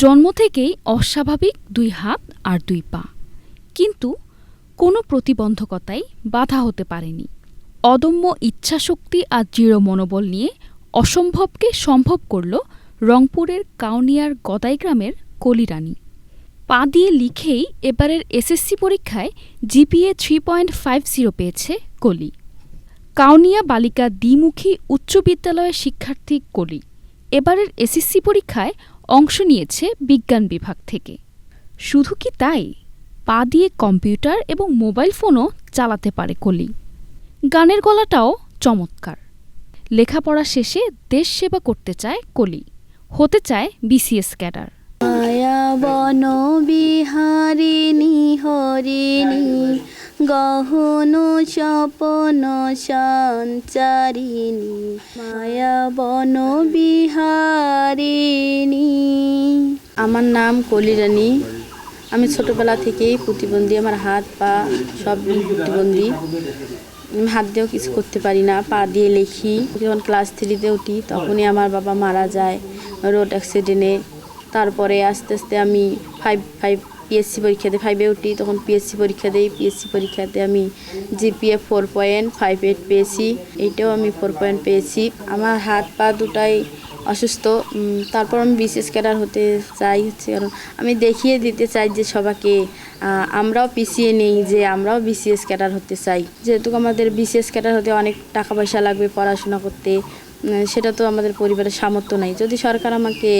জন্ম থেকেই অস্বাভাবিক দুই হাত আর দুই পা। কিন্তু কোনো প্রতিবন্ধকতাই বাধা হতে পারেনি। অদম্য ইচ্ছাশক্তি আর দৃঢ় মনোবল নিয়ে অসম্ভবকে সম্ভব করল রংপুরের কাউনিয়ার গদাই গ্রামের কলিরানী। পা দিয়ে লিখেই এবারের এসএসসি পরীক্ষায় GPA three point five zero পেয়েছে কলি। কাউনিয়া বালিকা দ্বিমুখী উচ্চ বিদ্যালয়ের শিক্ষার্থী কলি। এবারের এসএসসি পরীক্ষায় অংশ নিয়েছে বিজ্ঞান বিভাগ থেকে। শুধু কি তাই? পা দিয়ে কম্পিউটার এবং মোবাইল ফোনও চালাতে পারে কলি। গানের গলাটাও চমৎকার। লেখাপড়া শেষে দেশ সেবা করতে চায় কলি। হতে চায় বিসিএস ক্যাডার। মায়া বন বিহারিণী হরিণী গহন স্বপন সঞ্চারিণী, মায়া বন বিহারিণী। আমার নাম কলিরানী। আমি ছোটবেলা থেকেই প্রতিবন্ধী, আমার হাত, পা সব প্রতিবন্ধী। আমি হাত দিয়েও কিছু করতে পারি না, পা দিয়ে লিখি। যখন ক্লাস থ্রিতে উঠি, তখনই আমার বাবা মারা যায়, রোড অ্যাক্সিডেন্টে। তারপরে আস্তে আস্তে আমি ফাইভ ফাইভ পিএসসি পরীক্ষা পরীক্ষাতে ফাইভে উঠি, তখন পিএসসি পরীক্ষা দিই পিএসসি পরীক্ষাতে আমি GPA four point five eight পেয়েছি, এইটাও আমি ফোর পয়েন্ট পেয়েছি। আমার হাত পা দুটাই অসুস্থ তারপর আমি বিশেষ ক্যাডার হতে চাই হচ্ছে, কারণ আমি দেখিয়ে দিতে চাই যে সবাকে আমরাও পিছিয়ে নেই যে আমরাও বিসিএস ক্যাডার হতে চাই। যেহেতু আমাদের বিসিএস ক্যাডার হতে অনেক টাকা পয়সা লাগবে পড়াশোনা করতে সেটা তো আমাদের পরিবারের সামর্থ্য নাই। যদি সরকার আমাকে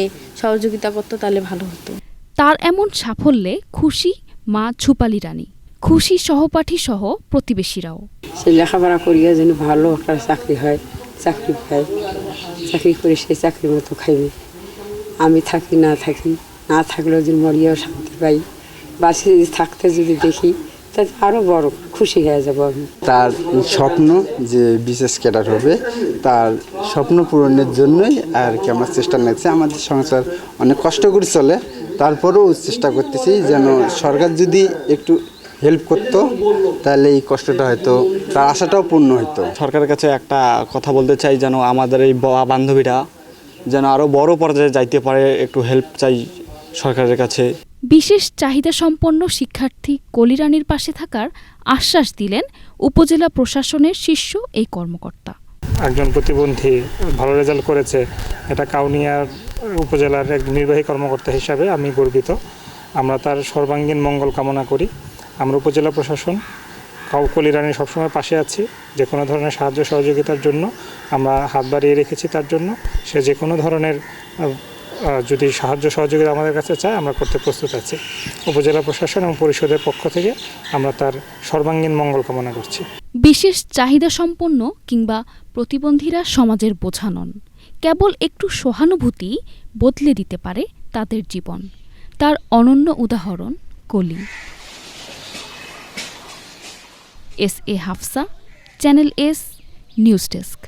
সহযোগিতা করতো তাহলে ভালো হতো। তার এমন সাফল্যে খুশি মা ছুপালি রানী। খুশি সহপাঠী সহ প্রতিবেশীরাও। সে লেখাপড়া করিয়া যেন ভালো একটা চাকরি হয়, চাকরি পায়। চাকরি করে সে চাকরি মতো খাইবে। আমি থাকি, না থাকি, না থাকলেও যদি মরিয়াও শান্তি পাই। বাসে যদি থাকতে যদি দেখি তাতে আরও বড় খুশি হয়ে যাব আমি। তার স্বপ্ন যে বিশেষ ক্যাডার হবে তার স্বপ্ন পূরণের জন্যই আর কি আমার চেষ্টা নিয়েছি। আমাদের সংসার অনেক কষ্ট করে চলে। তারপরেও চেষ্টা করতেছি যেন সরকার যদি একটু হেল্প করতো তাহলে এই কষ্টটা হয়তো তার আশাটাও পূর্ণ হতো সরকারের কাছে একটা কথা বলতে চাই যেন আমাদের এই বা- বান্ধবীরা যেন আরও বড় পর্যায়ে যাইতে পারে একটু হেল্প চাই সরকারের কাছে। বিশেষ চাহিদা সম্পন্ন শিক্ষার্থী কলিরানীর পাশে থাকার আশ্বাস দিলেন উপজেলা প্রশাসনের শীর্ষ এই কর্মকর্তা। একজন প্রতিবন্ধী ভালো রেজাল্ট করেছে, এটা কাউনিয়ার উপজেলার এক নির্বাহী কর্মকর্তা হিসাবে আমি গর্বিত। আমরা তার সর্বাঙ্গীন মঙ্গল কামনা করি। আমরা উপজেলা প্রশাসন কাউকলি রানী সবসময় পাশে আছি। যে কোনো ধরনের সাহায্য সহযোগিতার জন্য আমরা হাত বাড়িয়ে রেখেছি তার জন্য। সে যে কোনো ধরনের যদি সাহায্য সহযোগিতা আমাদের কাছে চায়, আমরা করতে প্রস্তুত আছি। উপজেলা প্রশাসন এবং পরিষদের পক্ষ থেকে আমরা তার সর্বাঙ্গীন মঙ্গল কামনা করছি। বিশেষ চাহিদা সম্পন্ন কিংবা প্রতিবন্ধীরা সমাজের বোঝা নন কেবল একটু সহানুভূতি বদলে দিতে পারে তাদের জীবন। তার অনন্য উদাহরণ, Koli. S A Hafsa, channel S, news desk.